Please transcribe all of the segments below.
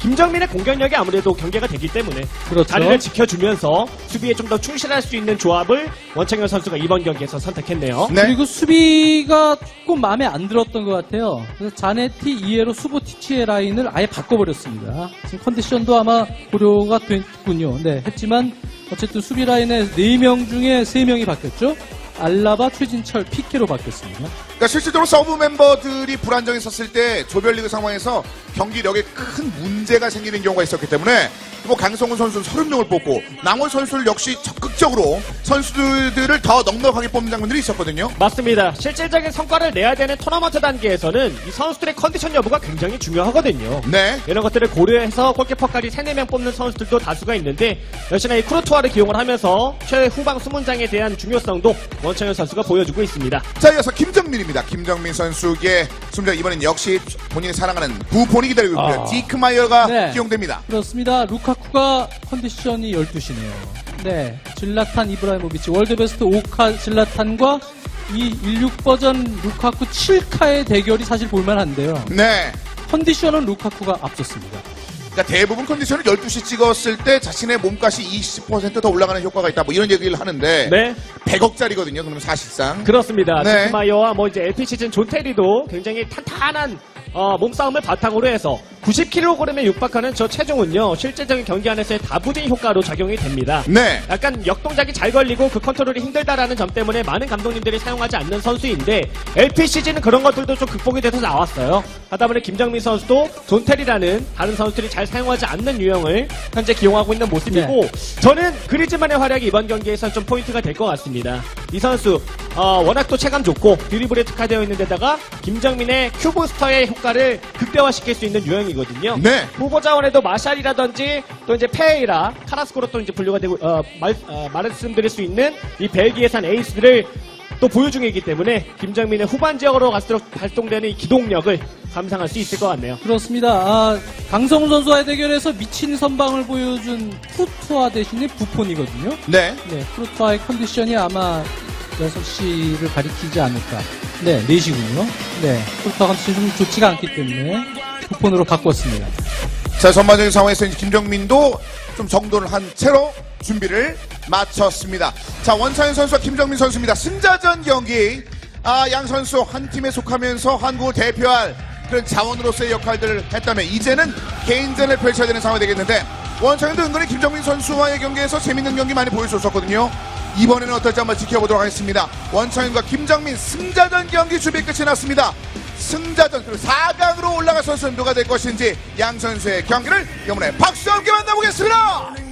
김정민의 공격력이 아무래도 경계가 되기 때문에 그렇죠. 자리를 지켜주면서 수비에 좀 더 충실할 수 있는 조합을 원창현 선수가 이번 경기에서 선택했네요. 네. 그리고 수비가 조금 마음에 안 들었던 것 같아요. 그래서 자네티 이에로 수보티치의 라인을 아예 바꿔버렸습니다. 지금 컨디션도 아마 고려가 됐군요. 네, 했지만 어쨌든 수비 라인에 4명 중에 3명이 바뀌었죠. 알라바, 최진철, 피케로 바뀌었습니다. 그러니까 실질적으로 서브 멤버들이 불안정했었을 때 조별리그 상황에서 경기력에 큰 문제가 생기는 경우가 있었기 때문에 뭐 강성훈 선수는 30명을 뽑고 나머지 선수들 역시 적 극적으로 선수들을 더 넉넉하게 뽑는 장면들이 있었거든요. 맞습니다. 실질적인 성과를 내야 되는 토너먼트 단계에서는 이 선수들의 컨디션 여부가 굉장히 중요하거든요. 네. 이런 것들을 고려해서 골키퍼까지 3, 4명 뽑는 선수들도 다수가 있는데 역시나 이 크루토아를 기용을 하면서 최후방 수문장에 대한 중요성도 원창현 선수가 보여주고 있습니다. 자, 이어서 김정민입니다. 김정민 선수의 승자 이번엔 역시 본인이 사랑하는 부폰이 기다리고 있고요. 아. 디크마이어가 네. 기용됩니다. 그렇습니다. 루카쿠가 컨디션이 12시네요. 네. 질라탄 이브라이모비치 월드베스트 5카 질라탄과 이 16 버전 루카쿠 7카의 대결이 사실 볼만한데요. 네. 컨디션은 루카쿠가 앞섰습니다. 그러니까 대부분 컨디션을 12시 찍었을 때 자신의 몸값이 20%더 올라가는 효과가 있다. 뭐 이런 얘기를 하는데 네. 100억짜리거든요. 그러면 사실상. 그렇습니다. 네. 디크마이어와 뭐 이제 LP 시즌 존 테리도 굉장히 탄탄한 어, 몸싸움을 바탕으로 해서 90kg에 육박하는 저 체중은요 실질적인 경기 안에서의 다부진 효과로 작용이 됩니다. 네. 약간 역동작이 잘 걸리고 그 컨트롤이 힘들다라는 점 때문에 많은 감독님들이 사용하지 않는 선수인데 LP 시즌은 그런 것들도 좀 극복이 돼서 나왔어요. 하다 보니 김정민 선수도 존텔이라는 다른 선수들이 잘 사용하지 않는 유형을 현재 기용하고 있는 모습이고 저는 그리즈만의 활약이 이번 경기에서 좀 포인트가 될 것 같습니다. 이 선수 어, 워낙 또 체감 좋고 드리블에 특화되어 있는 데다가 김정민의 큐브스터의 효과를 극대화시킬 수 있는 유형이 거든요. 네. 후보 자원에도 마샬이라든지 또 이제 페이라 카라스코로 또 이제 분류가 되고 어, 말, 어, 말씀드릴 수 있는 이 벨기에산 에이스들을 또 보유 중이기 때문에 김정민의 후반 지역으로 갈수록 발동되는 이 기동력을 감상할 수 있을 것 같네요. 그렇습니다. 아, 강성훈 선수와의 대결에서 미친 선방을 보여준 프루투아 대신에 부폰이거든요. 네. 네, 프루투아의 컨디션이 아마 6시를 가리키지 않을까. 네, 4시군요. 네, 프루투아 컨디션이 좀 좋지가 않기 때문에 부 폰으로 바꿨습니다. 자, 전반적인 상황에서 김정민도 좀 정돈을 한 채로 준비를 마쳤습니다. 자, 원창현 선수와 김정민 선수입니다. 승자전 경기. 아, 양 선수 한 팀에 속하면서 한국을 대표할 그런 자원으로서의 역할들을 했다면 이제는 개인전을 펼쳐야 되는 상황이 되겠는데 원창현도 은근히 김정민 선수와의 경기에서 재밌는 경기 많이 보여줬었거든요. 이번에는 어떨지 한번 지켜보도록 하겠습니다. 원창현과 김정민 승자전 경기 준비 끝이 났습니다. 승자전 그리고 4강으로 올라갈 선수는 누가 될 것인지 양 선수의 경기를 이번에 박수와 함께 만나보겠습니다.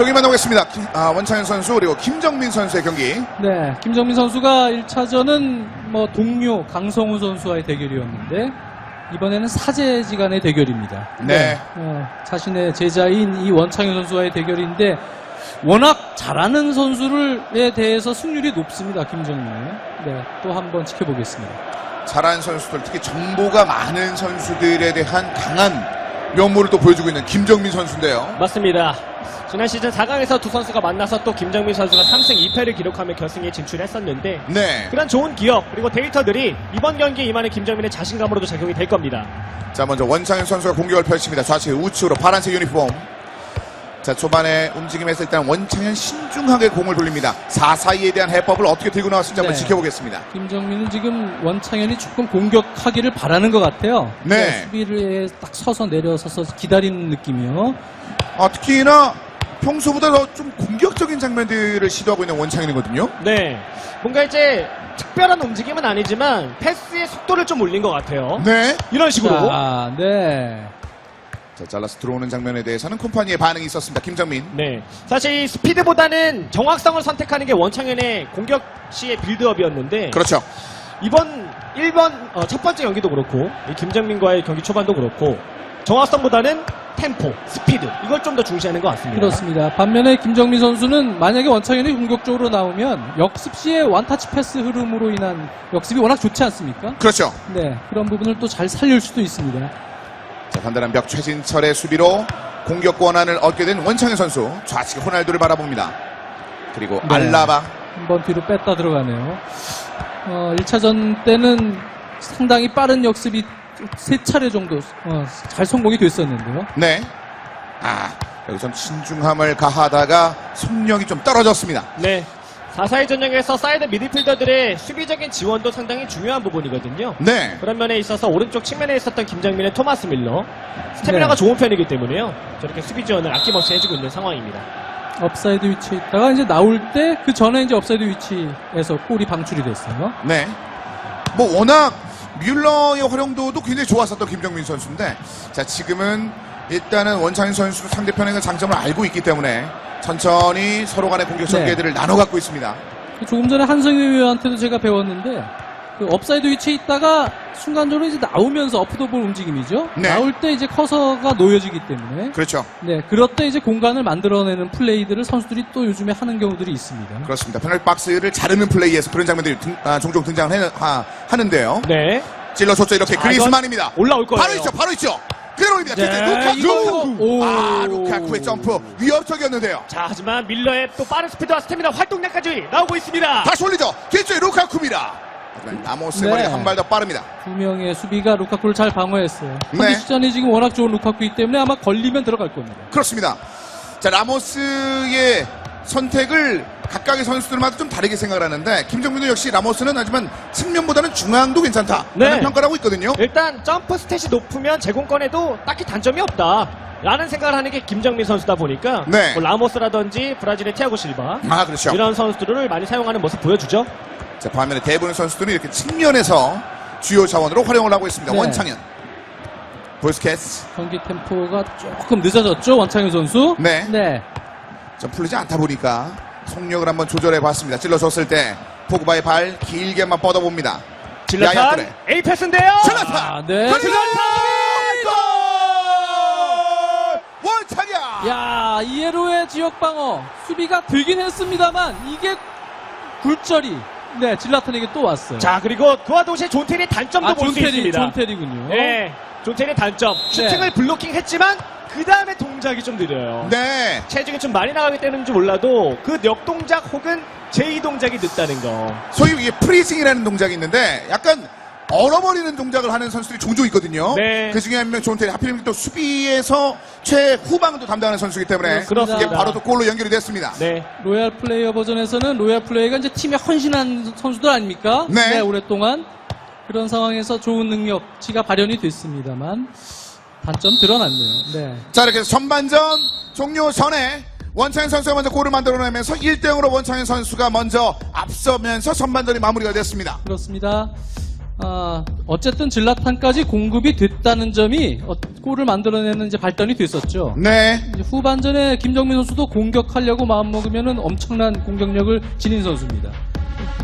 경기 만나보겠습니다. 김- 아, 원창현 선수 그리고 김정민 선수의 경기. 네, 김정민 선수가 1차전은 뭐 동료 강성훈 선수와의 대결이었는데 이번에는 사제지간의 대결입니다. 네. 어, 자신의 제자인 이 원창현 선수와의 대결인데 워낙 잘하는 선수를에 대해서 승률이 높습니다. 김정민이. 네, 또 한번 지켜보겠습니다. 잘하는 선수들 특히 정보가 많은 선수들에 대한 강한 면모를 또 보여주고 있는 김정민 선수인데요. 맞습니다. 지난 시즌 4강에서 두 선수가 만나서 또 김정민 선수가 3승 2패를 기록하며 결승에 진출했었는데 네. 그런 좋은 기억 그리고 데이터들이 이번 경기에 임하는 김정민의 자신감으로도 작용이 될 겁니다. 자 먼저 원창현 선수가 공격을 펼칩니다. 좌측 우측으로 파란색 유니폼. 자 초반에 움직임에서 일단 원창현 신중하게 공을 돌립니다. 4사이에 대한 해법을 어떻게 들고 나왔을지 한번 네. 지켜보겠습니다. 김정민은 지금 원창현이 조금 공격하기를 바라는 것 같아요. 네. 수비를 딱 서서 내려서서 기다리는 느낌이요. 아, 특히나 평소보다 더 좀 공격적인 장면들을 시도하고 있는 원창현이거든요. 네. 뭔가 이제 특별한 움직임은 아니지만 패스의 속도를 좀 올린 것 같아요. 네. 이런 식으로. 자, 네. 자 잘라서 들어오는 장면에 대해서는 콤파니의 반응이 있었습니다. 김정민. 네. 사실 스피드보다는 정확성을 선택하는 게 원창현의 공격 시의 빌드업이었는데 그렇죠. 이번 1번 어, 첫 번째 경기도 그렇고 이 김정민과의 경기 초반도 그렇고 정확성보다는 템포, 스피드 이걸 좀 더 중시하는 것 같습니다. 그렇습니다. 반면에 김정민 선수는 만약에 원창현이 공격적으로 나오면 역습 시에 원타치 패스 흐름으로 인한 역습이 워낙 좋지 않습니까? 그렇죠. 네, 그런 부분을 또 잘 살릴 수도 있습니다. 자, 단단한 벽 최진철의 수비로 공격 권한을 얻게 된 원창현 선수. 좌측 호날두를 바라봅니다. 그리고 네. 알라바. 한번 뒤로 뺐다 들어가네요. 어, 1차전 때는 상당히 빠른 역습이 세 차례 정도 어, 잘 성공이 됐었는데요. 네. 아, 여기선 신중함을 가하다가 속력이 좀 떨어졌습니다. 네. 4-4-2 전형에서 사이드 미드필더들의 수비적인 지원도 상당히 중요한 부분이거든요. 네. 그런 면에 있어서 오른쪽 측면에 있었던 김정민의 토마스 밀러 스태미나가 네. 좋은 편이기 때문에요. 저렇게 수비 지원을 아낌없이 해주고 있는 상황입니다. 업사이드 위치에 있다가 이제 나올 때 그 전에 이제 업사이드 위치에서 골이 방출이 됐어요. 네. 뭐 워낙 뮬러의 활용도도 굉장히 좋았었던 김정민 선수인데 자 지금은 일단은 원창현 선수 상대편의 그 장점을 알고 있기 때문에 천천히 서로 간의 공격 네. 전개들을 나눠 갖고 있습니다. 조금 전에 한성희 의원한테도 제가 배웠는데 그 업사이드 위치에 있다가 순간적으로 이제 나오면서 업더볼 움직임이죠. 네. 나올 때 이제 커서가 놓여지기 때문에 그렇죠. 네 그럴 때 이제 공간을 만들어내는 플레이들을 선수들이 또 요즘에 하는 경우들이 있습니다. 그렇습니다. 페널 박스를 자르는 플레이에서 그런 장면들이 등- 아, 종종 등장을 해- 하, 하는데요. 네. 찔러줬죠 이렇게 자, 그리스만입니다. 올라올 거예요. 바로 있죠, 바로 있죠. 그대로 올립니다. 네, 루카쿠. 아, 오. 루카쿠의 점프 위협적이었는데요. 자, 하지만 밀러의 또 빠른 스피드와 스태미나 활동량까지 나오고 있습니다. 다시 올리죠. 뒤쪽에 루카쿠입니다. 라모스의 네. 머리가 한발 더 빠릅니다. 두 명의 수비가 루카쿠를 잘 방어했어요. 네. 컨디션이 지금 워낙 좋은 루카쿠이기 때문에 아마 걸리면 들어갈 겁니다. 그렇습니다. 자, 라모스의 선택을 각각의 선수들마다 좀 다르게 생각을 하는데 김정민도 역시 라모스는 하지만 측면보다는 중앙도 괜찮다. 라는 네. 평가를 하고 있거든요. 일단 점프 스탯이 높으면 제공권에도 딱히 단점이 없다. 라는 생각을 하는 게 김정민 선수다 보니까 네. 뭐 라모스라든지 브라질의 티아고 실바 아, 그렇죠. 이런 선수들을 많이 사용하는 모습 보여주죠. 자, 반면에 대부분 선수들은 이렇게 측면에서 주요 자원으로 활용을 하고 있습니다. 네. 원창현. 볼스케스. 경기 템포가 조금 늦어졌죠 원창현 선수. 네. 네. 좀 풀리지 않다 보니까 속력을 한번 조절해 봤습니다. 찔러줬을 때 포그바의 발 길게만 뻗어봅니다. 질라탄. A 패스인데요. 슬라탄! 아, 네. 골! 원창현! 야 이에로의 지역 방어 수비가 되긴 했습니다만 이게 굴절이 네 질라탄에게 또 왔어요. 자 그리고 그와 동시에 존테리의 단점도 아 볼 수 존테리 있습니다. 존테리군요. 네, 존테리의 단점 슈팅을 블로킹 했지만 그 다음에 동작이 좀 느려요. 네. 체중이 좀 많이 나가기 때문인지 몰라도 그 역동작 혹은 제2 동작이 늦다는 거. 소위 이게 프리징이라는 동작이 있는데 약간 얼어버리는 동작을 하는 선수들이 종종 있거든요. 네. 그 중에 한 명 존테리 하필이면 또 수비에서 최후방도 담당하는 선수이기 때문에 그렇습니다. 이게 바로 또 골로 연결이 됐습니다. 네. 로얄 플레이어 버전에서는 로얄 플레이가 이제 팀에 헌신한 선수들 아닙니까? 네. 오랫동안 그런 상황에서 좋은 능력치가 발현이 됐습니다만 단점 드러났네요. 네. 자 이렇게 해서 전반전 종료 전에 원창현 선수가 먼저 골을 만들어내면서 1대0으로 원창현 선수가 먼저 앞서면서 전반전이 마무리가 됐습니다. 그렇습니다. 아, 어쨌든 질라탄까지 공급이 됐다는 점이 어, 골을 만들어내는 이제 발단이 됐었죠. 네. 이제 후반전에 김정민 선수도 공격하려고 마음먹으면 엄청난 공격력을 지닌 선수입니다.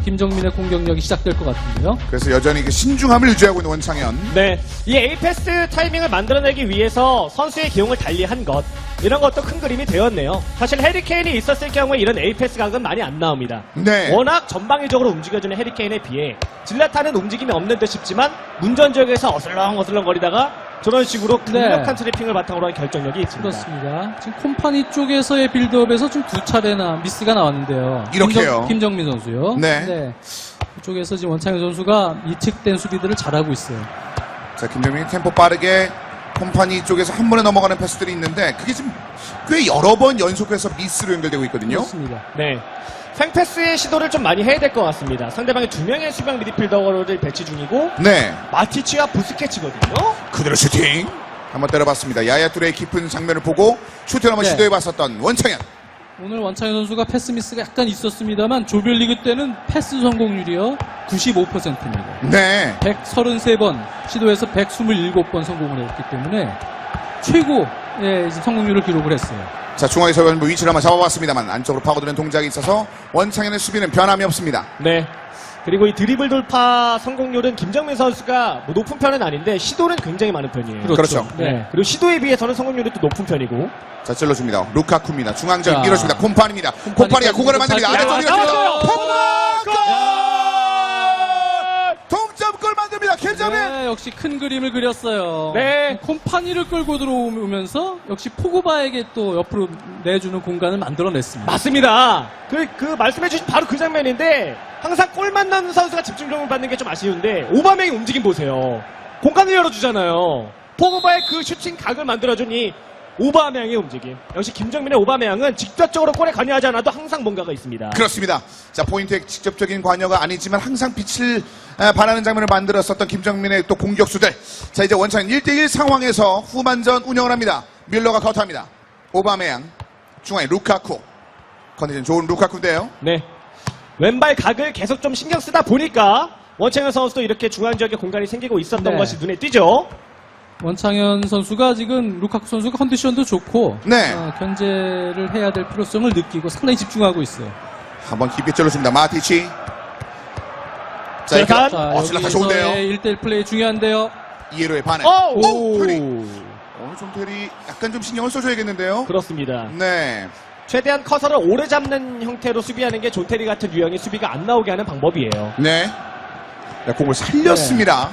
김정민의 공격력이 시작될 것 같은데요. 그래서 여전히 그 신중함을 유지하고 있는 원창현. 네. 이 A 패스 타이밍을 만들어내기 위해서 선수의 기용을 달리한 것. 이런 것도 큰 그림이 되었네요. 사실 해리케인이 있었을 경우에 이런 A 패스 각은 많이 안 나옵니다. 네. 워낙 전방위적으로 움직여주는 해리케인에 비해 질라타는 움직임이 없는 듯 싶지만 문전 지역에서 어슬렁 어슬렁 거리다가 저런 식으로 강력한 트래핑을 바탕으로 한 결정력이 있습니다. 그렇습니다. 지금 콤파니 쪽에서의 빌드업에서 지금 두 차례나 미스가 나왔는데요. 이렇게요? 김정, 김정민 선수요. 네. 그쪽에서 지금 원창현 선수가 이측된 수비들을 잘하고 있어요. 자 김정민이 템포 빠르게 콤파니 쪽에서 한 번에 넘어가는 패스들이 있는데 그게 지금 꽤 여러 번 연속해서 미스로 연결되고 있거든요. 그렇습니다. 네. 생패스의 시도를 좀 많이 해야 될 것 같습니다. 상대방이 두 명의 수비형 미드필더를 배치 중이고 네. 마티치와 부스케치거든요. 그대로 슈팅. 한번 때려봤습니다. 야야 뚜레의 깊은 장면을 보고 슈팅 한번 네. 시도해봤었던 원창현. 오늘 원창현 선수가 패스 미스가 약간 있었습니다만 조별리그 때는 패스 성공률이요 95%입니다. 네. 133번 시도해서 127번 성공을 했기 때문에 최고의 이제 성공률을 기록을 했어요. 자 중앙에서 뭐 위치를 한번 잡아봤습니다만 안쪽으로 파고드는 동작이 있어서 원창현의 수비는 변함이 없습니다. 네. 그리고 이 드리블 돌파 성공률은 김정민 선수가 뭐 높은 편은 아닌데 시도는 굉장히 많은 편이에요. 그렇죠. 네. 그리고 시도에 비해서는 성공률이 또 높은 편이고. 자, 찔러줍니다. 루카쿠입니다. 중앙전 자. 밀어줍니다. 콤파니입니다. 콤파니가 공간을 만듭니다. 잘 아래쪽 나왔어요. 만듭니다. 김정민! 네, 역시 큰 그림을 그렸어요. 네. 콤파니를 끌고 들어오면서 역시 포그바에게 또 옆으로 내주는 공간을 만들어냈습니다. 맞습니다. 그, 그 말씀해주신 바로 그 장면인데 항상 골만 넣는 선수가 집중력을 받는 게 좀 아쉬운데 오바명의 움직임 보세요. 공간을 열어주잖아요. 포그바의 그 슈팅 각을 만들어주니 오바명의 움직임. 역시 김정민의 오바명은 직접적으로 골에 관여하지 않아도 항상 뭔가가 있습니다. 그렇습니다. 자, 포인트의 직접적인 관여가 아니지만 항상 빛을 에, 발하는 장면을 만들었었던 김정민의 또 공격수들. 자, 이제 원창 1대1 상황에서 후반전 운영을 합니다. 밀러가 컷합니다. 오바메양, 중앙에 루카쿠. 컨디션 좋은 루카쿠인데요. 네. 왼발 각을 계속 좀 신경 쓰다 보니까 원창현 선수도 이렇게 중앙 지역에 공간이 생기고 있었던 네. 것이 눈에 띄죠. 원창현 선수가 지금 루카쿠 선수가 컨디션도 좋고 네. 어, 견제를 해야 될 필요성을 느끼고 상당히 집중하고 있어요. 한번 깊게 찔러줍니다. 마티치. 자, 이거, 자, 어, 질라타 좋은데요. 1대1 플레이 중요한데요. 이에로의 반응. 어, 오, 오, 테리. 오늘 좀 테리 약간 좀 신경을 써줘야겠는데요. 그렇습니다. 네. 최대한 커서를 오래 잡는 형태로 수비하는 게 존테리 같은 유형의 수비가 안 나오게 하는 방법이에요. 네. 자, 공을 살렸습니다.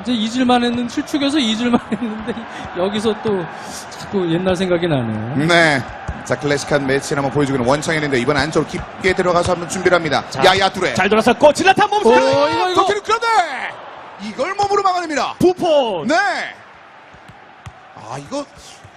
이제 잊을만 했는 실축에서 잊을만 했는데 여기서 또 자꾸 옛날 생각이 나네요. 네. 자, 클래식한 매치를 한번 보여주기는 원창현인데 이번 안쪽으로 깊게 들어가서 한번 준비를 합니다. 자, 야야 뚜레. 잘 돌아섰고 질라탄 몸 오, 살 이거 이거 도키는 그런데 이걸 몸으로 막아냅니다. 부폰. 네. 아, 이거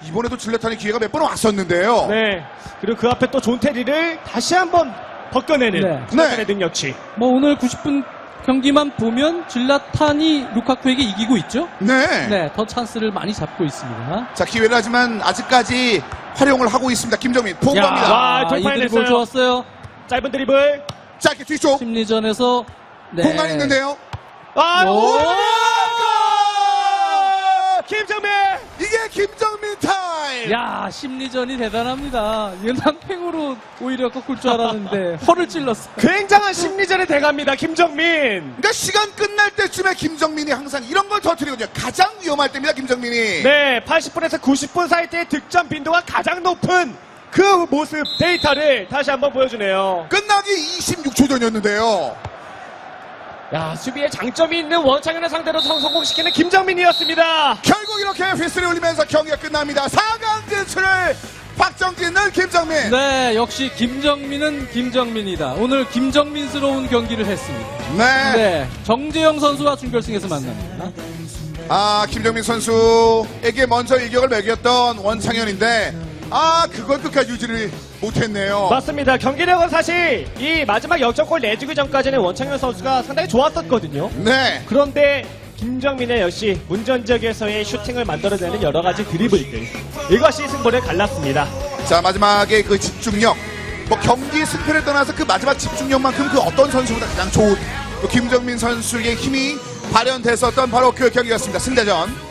이번에도 질레탄의 기회가 몇 번 왔었는데요. 네. 그리고 그 앞에 또 존테리를 다시 한번 벗겨내는 네. 질라탄의 네. 능력치. 뭐 오늘 90분 경기만 보면 질라탄이 루카쿠에게 이기고 있죠. 네. 네, 더 찬스를 많이 잡고 있습니다. 자, 기회를 하지만 아직까지 활용을 하고 있습니다. 김정민 포구합니다. 와, 이 돌파해냈어요. 드리블 좋았어요. 짧은 드리블. 자, 이렇게 뒤쪽 심리전에서 네. 공간 있는데요. 아, 오. 오! 골! 김정민! 이게 김정민 타임. 야 심리전이 대단합니다. 이건 팽으로 오히려 꺾을 줄 알았는데 허를 찔렀어. 굉장한 심리전의 대가입니다, 김정민. 그러니까 시간 끝날 때쯤에 김정민이 항상 이런 걸 터뜨리거든요. 가장 위험할 때입니다, 김정민이. 네, 80분에서 90분 사이 때의 득점 빈도가 가장 높은 그 모습 데이터를 다시 한번 보여주네요. 끝나기 26초 전이었는데요. 야, 수비에 장점이 있는 원창현을 상대로 성- 성공시키는 김정민이었습니다. 결국 이렇게 휘슬이 울리면서 경기가 끝납니다. 4강 진출을 확정짓는 김정민. 네 역시 김정민은 김정민이다. 오늘 김정민스러운 경기를 했습니다. 네. 네 정재영 선수와 준결승에서 만납니다. 아, 김정민 선수에게 먼저 일격을 매겼던 원창현인데, 아, 그걸 끝까지 유지를 못했네요. 맞습니다. 경기력은 사실 이 마지막 역전골 내주기 전까지는 원창현 선수가 상당히 좋았었거든요. 네. 그런데 김정민의 역시 문전 지역에서의 슈팅을 만들어내는 여러 가지 드리블들 이것이 승부를 갈랐습니다. 자, 마지막에 그 집중력. 뭐 경기 승패를 떠나서 그 마지막 집중력만큼 그 어떤 선수보다 가장 좋은 또 김정민 선수의 힘이 발현됐었던 바로 그 경기였습니다. 승자전.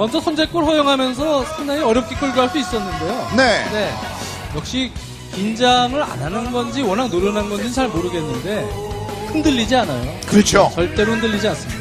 먼저 선제골 허용하면서 상당히 어렵게 끌고 갈수 있었는데요. 네. 네 역시 긴장을 안 하는 건지 워낙 노련한 건지는 잘 모르겠는데 흔들리지 않아요. 그렇죠. 절대로 흔들리지 않습니다.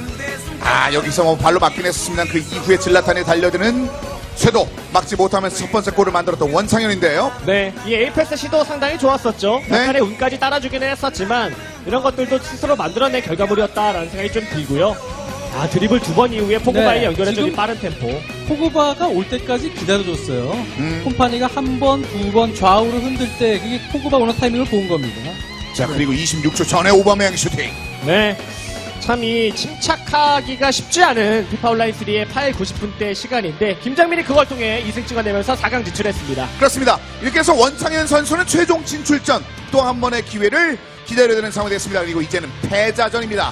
아, 여기서 뭐 발로 맞긴 했습니다. 그 이후에 질라탄에 달려드는 쇄도 막지 못하면서 첫 번째 골을 만들었던 원창현인데요. 네, 이 에이패스 시도 상당히 좋았었죠. 네. 약간의 운까지 따라주기는 했었지만 이런 것들도 스스로 만들어낸 결과물이었다라는 생각이 좀 들고요. 아 드리블 두 번 이후에 포그바에 네, 연결해주는 빠른 템포. 포그바가 올 때까지 기다려줬어요. 음. 콤파니가 한 번, 두 번 좌우로 흔들 때 그게 포그바 오는 타이밍을 본 겁니다. 자, 그리고 26초 전에 오바메양 슈팅. 네. 참 이 침착하기가 쉽지 않은 피파 온라인 3의 8, 90분대 시간인데 김장민이 그걸 통해 2승 찍어내면서 4강 진출했습니다. 그렇습니다. 이렇게 해서 원창현 선수는 최종 진출전 또 한 번의 기회를 기다려야 되는 상황이 됐습니다. 그리고 이제는 패자전입니다.